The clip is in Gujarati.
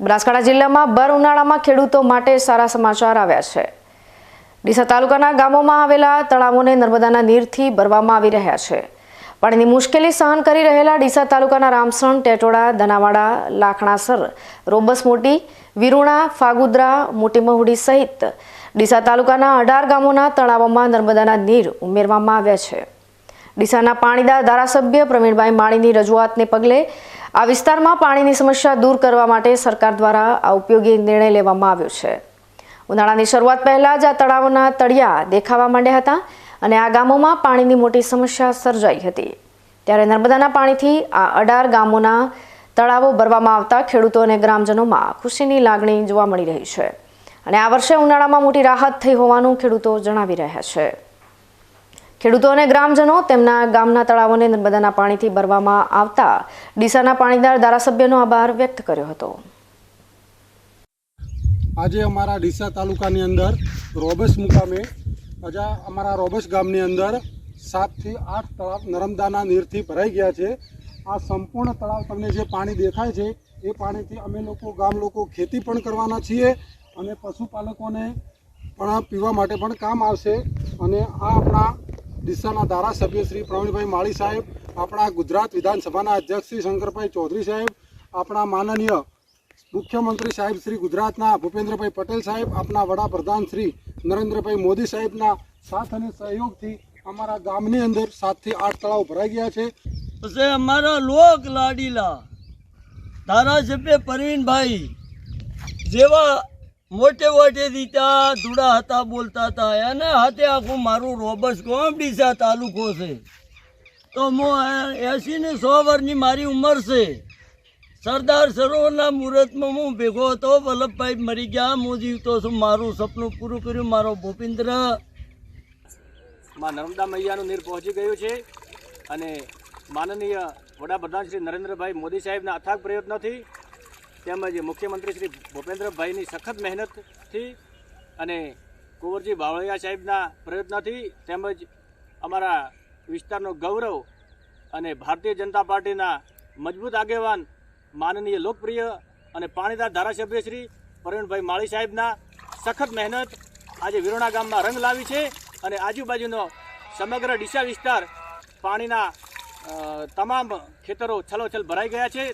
બનાસકાંઠા જિલ્લામાં ભર ઉનાળામાં ખેડૂતો માટે સારા સમાચાર આવ્યા છે. ડીસા તાલુકાના ગામોમાં આવેલા તળાવોને નર્મદાના નીરથી ભરવામાં આવી રહ્યા છે. પાણીની મુશ્કેલી સહન કરી રહેલા ડીસા તાલુકાના રામસણ, ટેટોડા, દનાવાડા, લાખણાસર, રોબસ મોટી, વિરુણા, ફાગુદ્રા મોટી મહુડી સહિત ડીસા તાલુકાના અઢાર ગામોના તળાવોમાં નર્મદાના નીર ઉમેરવામાં આવ્યા છે. ડીસાના પાણીદાર ધારાસભ્ય પ્રવીણભાઈ માળીની રજૂઆતને પગલે આ વિસ્તારમાં પાણીની સમસ્યા દૂર કરવા માટે સરકાર દ્વારા આ ઉપયોગી નિર્ણય લેવામાં આવ્યો છે. ઉનાળાની શરૂઆત પહેલાં જ આ તળાવોના તળિયા દેખાવા માંડ્યા હતા અને આ ગામોમાં પાણીની મોટી સમસ્યા સર્જાઈ હતી. ત્યારે નર્મદાના પાણીથી આ અઢાર ગામોના તળાવો ભરવામાં આવતા ખેડૂતો અને ગ્રામજનોમાં ખુશીની લાગણી જોવા મળી રહી છે. અને આ વર્ષે ઉનાળામાં મોટી રાહત થઈ હોવાનું ખેડૂતો જણાવી રહ્યા છે. ખેડૂતો અને ગ્રામજનો તેમના ગામના તળાવોને નર્મદાના પાણીથી ભરવામાં આવતા ડીસાના પાણીદાર ધારાસભ્યનો આભાર વ્યક્ત કર્યો હતો. આજે અમારા ડીસા તાલુકાની અંદર રોબસ મુકામે અજા અમારા રોબસ ગામની અંદર સાતથી આઠ તળાવ નર્મદાના નીરથી ભરાઈ ગયા છે. આ સંપૂર્ણ તળાવ તમને જે પાણી દેખાય છે, એ પાણીથી અમે લોકો ગામ લોકો ખેતી પણ કરવાના છીએ અને પશુપાલકોને પણ પીવા માટે પણ કામ આવશે. અને આ આપણા ડીસાના ધારાસભ્ય શ્રી પ્રવીણભાઈ માળી સાહેબ, આપણા ગુજરાત વિધાનસભાના અધ્યક્ષ શ્રી શંકરભાઈ ચૌધરી સાહેબ, આપણા માનનીય મુખ્યમંત્રી સાહેબ શ્રી ગુજરાતના ભૂપેન્દ્રભાઈ પટેલ સાહેબ આપણા વડાપ્રધાન શ્રી નરેન્દ્રભાઈ મોદી સાહેબના સાથ અને સહયોગથી અમારા ગામની અંદર સાતથી આઠ તળાવ ભરાઈ ગયા છે. પછી અમારા લોક લાડીલા ધારાસભ્ય પરવીનભાઈ જેવા મોટે મોટે રીતા ધૂડા હતા, બોલતા હતા. એને હાથે આખું મારું રોબસ ગામ ડીસા તાલુકો છે. તો હું એસી ને સો વર્ષની મારી ઉંમર છે. સરદાર સરોવરના મુહૂર્તમાં હું ભેગો હતો, વલ્લભભાઈ મરી ગયા, હું જીવતો છું, મારું સપનું પૂરું કર્યું, મારો ભૂપિન્દ્ર. માં નર્મદા મૈયાનું નીર પહોંચી ગયું છે અને માનનીય વડાપ્રધાન શ્રી નરેન્દ્રભાઈ મોદી સાહેબના અથાગ પ્રયત્નોથી તેમજ મુખ્યમંત્રી શ્રી ભૂપેન્દ્રભાઈની સખત મહેનતથી અને કુંવરજી બાવળિયા સાહેબના પ્રયત્નથી તેમજ અમારા વિસ્તારનો ગૌરવ અને ભારતીય જનતા પાર્ટીના મજબૂત આગેવાન માનનીય લોકપ્રિય અને પાણીદાર ધારાસભ્ય શ્રી પ્રવીણભાઈ માળી સાહેબના સખત મહેનત આજે વિરોણા ગામમાં રંગ લાવી છે અને આજુબાજુનો સમગ્ર ડીસા વિસ્તાર પાણીના તમામ ખેતરો છલોછલ ભરાઈ ગયા છે.